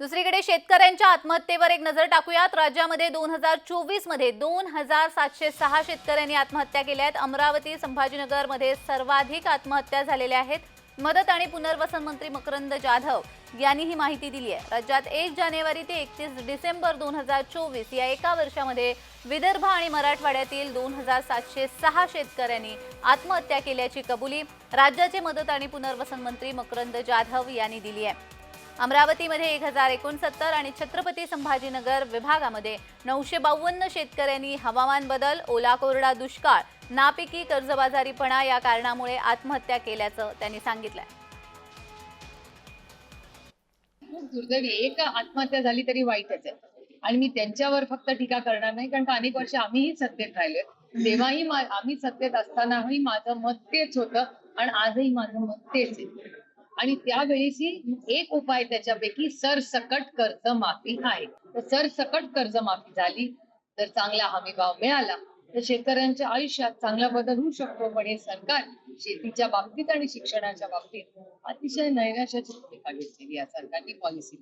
दुसरीकडे शेतकऱ्यांच्या आत्महत्येवर एक नजर टाकूयात. राज्यामध्ये दोन हजार चोवीसमध्ये दोन हजार सातशे सहा शेतकऱ्यांनी आत्महत्या केल्या आहेत. अमरावती संभाजीनगरमध्ये सर्वाधिक आत्महत्या झालेल्या आहेत. मदत आणि पुनर्वसन मंत्री मकरंद जाधव यांनी ही माहिती दिली आहे. राज्यात एक जानेवारी ते एकतीस डिसेंबर दोन हजार चोवीस या एका वर्षामध्ये विदर्भ आणि मराठवाड्यातील दोन हजार सातशे सहा शेतकऱ्यांनी आत्महत्या केल्याची कबुली राज्याचे मदत आणि पुनर्वसन मंत्री मकरंद जाधव यांनी दिली आहे. अमरावतीमध्ये एक हजार एकोणसत्तर आणि छत्रपती संभाजीनगर विभागामध्ये नऊशे बावन्न शेतकऱ्यांनी हवामान बदल ओला कोरडा दुष्काळ नापिकी कर्जबाजारीपणा या कारणामुळे आत्महत्या केल्याचं त्यांनी सांगितलंय. खूप दुर्दैवी एक आत्महत्या झाली तरी वाईटच आहे. आणि मी त्यांच्यावर फक्त टीका करणार नाही कारण का अनेक वर्ष आम्हीही सत्तेत राहिले तेव्हाही आम्ही सत्तेत असतानाही माझं मत तेच होतं आणि आजही माझं मत तेच आहे. आणि त्यावेळीची एक उपाय त्याच्यापैकी सरसकट कर्जमाफी आहे तर सरसकट कर्जमाफी झाली तर चांगला हमीभाव मिळाला. तर शेतकऱ्यांच्या आयुष्यात चांगला बदल होऊ शकतो पण हे सरकार शेतीच्या बाबतीत आणि शिक्षणाच्या बाबतीत अतिशय नैराश्याची भूमिका घेतलेली या सरकारनी पॉलिसी